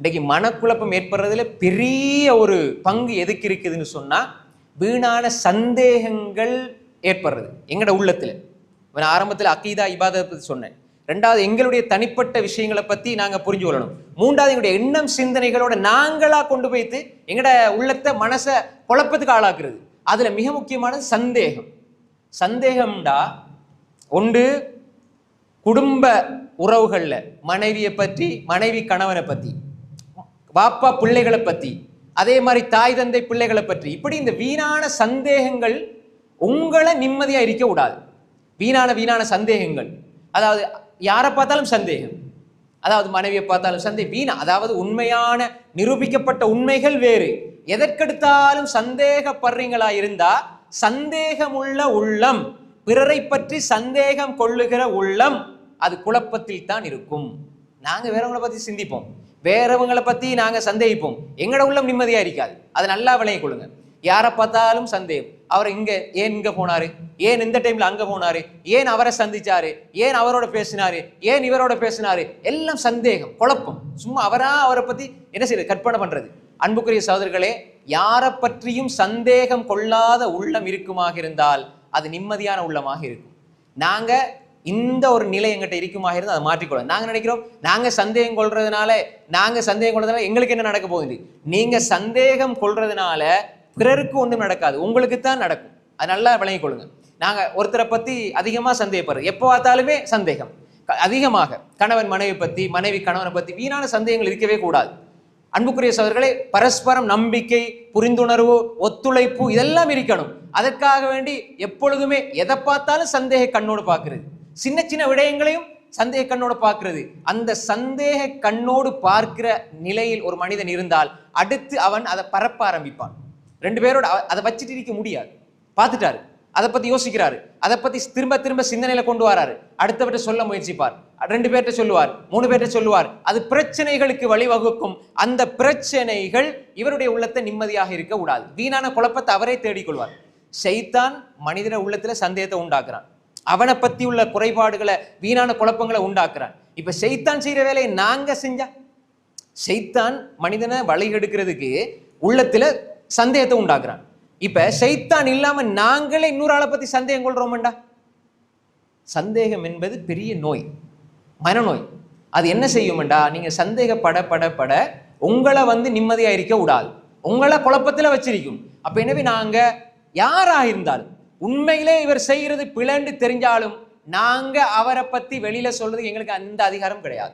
இன்றைக்கு மனக்குழப்பம் ஏற்படுறதுல பெரிய ஒரு பங்கு எதுக்கு இருக்குதுன்னு சொன்னால் வீணான சந்தேகங்கள் ஏற்படுறது. எங்களோட உள்ளத்தில். நான் ஆரம்பத்தில் அக்கீதா இபாதத்தை பற்றி சொன்னேன். ரெண்டாவது எங்களுடைய தனிப்பட்ட விஷயங்களை பற்றி நாங்கள் புரிஞ்சு கொள்ளணும். மூன்றாவது எங்களுடைய எண்ணம் சிந்தனைகளோட நாங்களாக கொண்டு போய்த்து எங்களோட உள்ளத்தை மனசை குழப்பத்துக்கு ஆளாக்குறது. அதில் மிக முக்கியமான சந்தேகம். சந்தேகம்டா ஒன்று குடும்ப உறவுகளில் மனைவியை பற்றி மனைவி கணவனை பற்றி பாப்பா பிள்ளைகளை பற்றி அதே மாதிரி தாய் தந்தை பிள்ளைகளை பற்றி. இப்படி இந்த வீணான சந்தேகங்கள் உங்களை நிம்மதியாக இருக்க விடாது. வீணான வீணான சந்தேகங்கள். அதாவது யாரை பார்த்தாலும் சந்தேகம். அதாவது மனைவியை பார்த்தாலும் சந்தேகம் வீணா அதாவது உண்மையான நிரூபிக்கப்பட்ட உண்மைகள் வேறு. எதற்கெடுத்தாலும் சந்தேகப்படுறீங்களா இருந்தா சந்தேகமுள்ள உள்ளம் பிறரை பற்றி சந்தேகம் கொள்ளுகிற உள்ளம் அது குழப்பத்தில் தான் இருக்கும். நாங்கள் வேறவங்களை பற்றி சிந்திப்போம். வேறவங்களை பத்தி நாங்க சந்தேகிப்போம். எங்களோட உள்ளம் நிம்மதியா இருக்காது. அதை நல்லா விளைய கொள்ளுங்க. யாரை பார்த்தாலும் சந்தேகம். அவர் இங்க ஏன் இங்க போனாரு? ஏன் இந்த டைம்ல அங்க போனாரு? ஏன் அவரை சந்திச்சாரு? ஏன் அவரோட பேசினாரு? ஏன் இவரோட பேசினாரு? எல்லாம் சந்தேகம் குழப்பம். சும்மா அவரா அவரை பத்தி என்ன செய்யுது கற்பனை பண்றது. அன்புக்குரிய சகோதரர்களே யாரை பற்றியும் சந்தேகம் கொள்ளாத உள்ளம் இருக்குமாக இருந்தால் அது நிம்மதியான உள்ளமாக இருக்கும். நாங்க இந்த ஒரு நிலை எங்கிட்ட இருக்குமாக இருந்து அதை மாற்றிக்கொள்ள நாங்க நினைக்கிறோம் நாங்க சந்தேகம் கொள்றதுனால நாங்க சந்தேகம் கொள்றதுனால எங்களுக்கு என்ன நடக்க போகுது? நீங்க சந்தேகம் கொள்றதுனால பிறருக்கு ஒன்றும் நடக்காது. உங்களுக்கு தான் நடக்கும். அது நல்லா விளங்கிக் கொள்ளுங்க. நாங்க ஒருத்தரை பத்தி அதிகமா சந்தேகப்படுறது. எப்போ பார்த்தாலுமே சந்தேகம். க- அதிகமாக. கணவன் மனைவி பத்தி மனைவி கணவனை பத்தி வீணான சந்தேகங்கள் இருக்கவே கூடாது. அன்புக்குரிய சோதர்களே பரஸ்பரம் நம்பிக்கை புரிந்துணர்வு ஒத்துழைப்பு இதெல்லாம் இருக்கணும். அதற்காக வேண்டி எப்பொழுதுமே எதை பார்த்தாலும் சந்தேக கண்ணோடு பார்க்குறது. சின்ன சின்ன விடயங்களையும் சந்தேக கண்ணோடு பார்க்கிறது. அந்த சந்தேக கண்ணோடு பார்க்கிற நிலையில் ஒரு மனிதன் இருந்தால் அடுத்து அவன் அதை பரப்ப ஆரம்பிப்பான். ரெண்டு பேரோட அதை வச்சுட்டு இருக்க முடியாது. பார்த்துட்டாரு. அதை பத்தி யோசிக்கிறாரு. அதை பத்தி திரும்ப திரும்ப சிந்தனையில கொண்டு வராரு. அடுத்தவர்கிட்ட சொல்ல முயற்சிப்பார். ரெண்டு பேர்கிட்ட சொல்லுவார். மூணு பேர்கிட்ட சொல்லுவார். அது பிரச்சனைகளுக்கு வழிவகுக்கும். அந்த பிரச்சனைகள் இவருடைய உள்ளத்தை நிம்மதியாக இருக்க கூடாது வீணான குழப்பத்தை அவரே தேடிக்கொள்வார். செய்தான் மனிதன உள்ளத்துல சந்தேகத்தை உண்டாக்குறான். அவனை பற்றி உள்ள குறைபாடுகளை வீணான குழப்பங்களை உண்டாக்குறான். இப்போ செய்தான் செய்கிற வேலையை நாங்கள் செஞ்சா? செய்தான் மனிதனை வளைகெடுக்கிறதுக்கு உள்ளத்தில் சந்தேகத்தை உண்டாக்குறான். இப்போ செய்தான் இல்லாமல் நாங்களே இன்னொரு ஆளை பற்றி சந்தேகம் கொள்கிறோமண்டா சந்தேகம் என்பது பெரிய நோய் மனநோய். அது என்ன செய்யும்டா நீங்கள் சந்தேகப்பட பட பட உங்களை வந்து நிம்மதியாக இருக்க விடாது. உங்களை குழப்பத்தில் வச்சிருக்கும். அப்போ எனவே நாங்கள் யாராக இருந்தாலும் உண்மையிலே இவர் செய்யறது பிளண்டு தெரிஞ்சாலும் நாங்க அவரை பத்தி வெளியில சொல்றதுக்கு எங்களுக்கு அந்த அதிகாரம் கிடையாது.